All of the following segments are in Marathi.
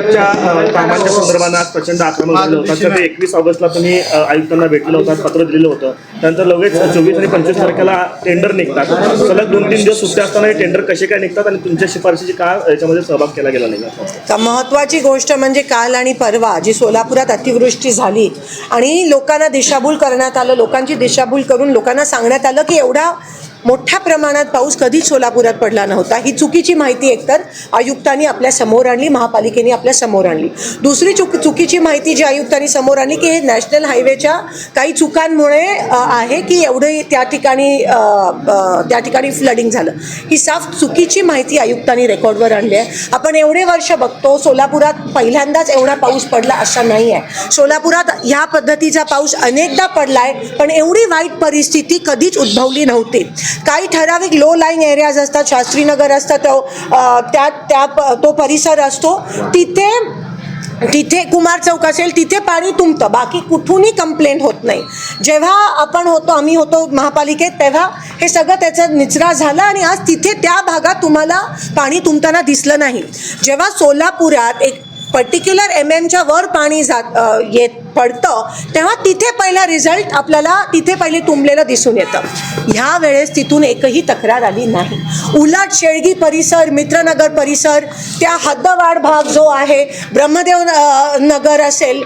अ, कामाच्या संदर्भानं आज प्रचंड आक्रमक झालं होतं. तर ते एकवीस ऑगस्टला तुम्ही आयुक्तांना भेटलं होतं पत्र दिलेलं होतं. त्यानंतर लगेच चोवीस आणि पंचवीस तारखेला टेंडर निघतात. सलग दोन तीन दिवस सुट्ट्या असताना हे टेंडर कसे काय निघतात आणि तुमच्या शिफारशीची का याच्यामध्ये सहभाग केला गेला नाही? का महत्त्वाची गोष्ट म्हणजे काल आणि परवा जी सोलापुरात अतिवृष्टी झाली आणि लोकांना दिशाभूल करण्यात आलं लोकांची दिशाभूल करून लोकांना सांगण्यात आलं की एवढा मोठ्या प्रमाणात पाऊस कधीच सोलापुरात पडला नव्हता. ही चुकीची माहिती एकतर आयुक्तांनी आपल्यासमोर आणली महापालिकेने आपल्यासमोर आणली. दुसरी चुक चुकीची माहिती जी आयुक्तांनी समोर आणली की हे नॅशनल हायवेच्या काही चुकांमुळे आहे की एवढे त्या ठिकाणी त्या ठिकाणी फ्लडिंग झालं. ही साफ चुकीची माहिती आयुक्तांनी रेकॉर्डवर आणली आहे. आपण एवढे वर्ष बघतो सोलापुरात पहिल्यांदाच एवढा पाऊस पडला असा नाही आहे. सोलापुरात ह्या पद्धतीचा पाऊस अनेकदा पडला आहे पण एवढी वाईट परिस्थिती कधीच उद्भवली नव्हती. काही ठराविक लो लाईन एरियाज असतात शास्त्रीनगर असतं तो त्या त्या प- तो परिसर असतो. तिथे तिथे कुमार चौक असेल तिथे पाणी तुंबतं. बाकी कुठूनही कंप्लेंट होत नाही. जेव्हा आपण होतो आम्ही होतो महापालिकेत तेव्हा हे सगळं त्याचा निचरा झाला आणि आज तिथे त्या भागात तुम्हाला पाणी तुंबताना दिसलं नाही. जेव्हा सोलापुरात एक पर्टिक्युलर एम एमच्या वर पाणी जात येत पडतं तेव्हा तिथे पहिला रिझल्ट आपल्याला तिथे पहिले तुंबलेलं दिसून येतं. ह्या वेळेस तिथून एकही तक्रार आली नाही. उलट शेळगी परिसर मित्रनगर परिसर त्या हद्दवाढ भाग जो आहे ब्रह्मदेव नगर असेल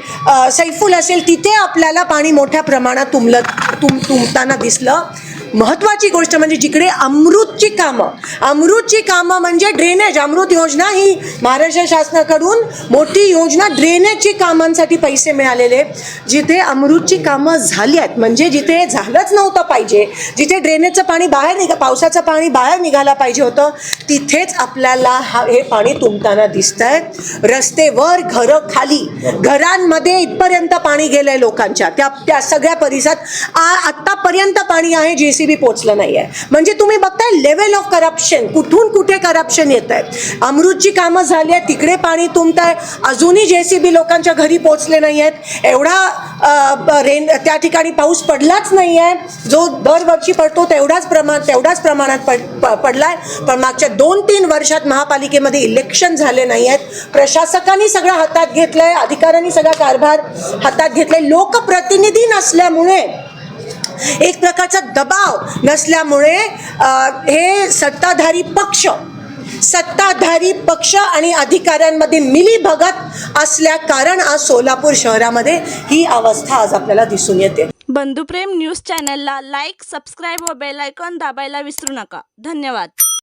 सैफुल असेल तिथे आपल्याला पाणी मोठ्या प्रमाणात तुंबलं तुम तुंबताना दिसलं. महत्त्वाची गोष्ट म्हणजे जिकडे अमृतची कामं अमृतची कामं म्हणजे ड्रेनेज अमृत योजना ही महाराष्ट्र शासनाकडून मोठी योजना ड्रेनेजची कामांसाठी पैसे मिळालेले जिथे अमृतची कामं झाली आहेत. म्हणजे जिथे झालंच नव्हतं पाहिजे जिथे ड्रेनेजचं पाणी बाहेर निघा पावसाचं पाणी बाहेर निघायला पाहिजे होतं तिथेच आपल्याला हा हे पाणी तुंबताना दिसत आहेत रस्तेवर घरं खाली. घरांमध्ये इथपर्यंत पाणी गेलंय लोकांच्या. त्या त्या सगळ्या परिसरात आ- आत्तापर्यंत पाणी आहे जे सी बी पोचलं नाही आहे म्हणजे तुम्ही बघताय लेवल ऑफ करप्शन कुठून कुठे करप्शन येत आहे अमृतची कामं झाली आहेत तिकडे पाणी तुंबत आहे अजूनही जे सी बी लोकांच्या घरी पोचले नाही आहेत एवढा रेन त्या ठिकाणी पाऊस पडलाच नाही आहे जो दरवर्षी पडतो तेवढाच प्रमाण तेवढाच प्रमाणात पड प- आहे पण मागच्या दोन तीन वर्षात महापालिकेमध्ये इलेक्शन झाले नाही आहेत प्रशासकांनी सगळं हातात घेतलं आहे अधिकाऱ्यांनी सगळा कारभार हातात घेतलाय. लोकप्रतिनिधी नसल्यामुळे एक प्रकारचा दबाव नसल्यामुळे हे सत्ताधारी पक्ष सत्ताधारी पक्ष आणि अधिकाऱ्यांमध्ये मिलीभगत असल्या कारण आज सोलापूर शहरामध्ये ही अवस्था आज आपल्याला दिसून येते. बंधुप्रेम न्यूज चॅनलला लाईक सबस्क्राईब व बेल आयकॉन दाबायला विसरू नका. धन्यवाद.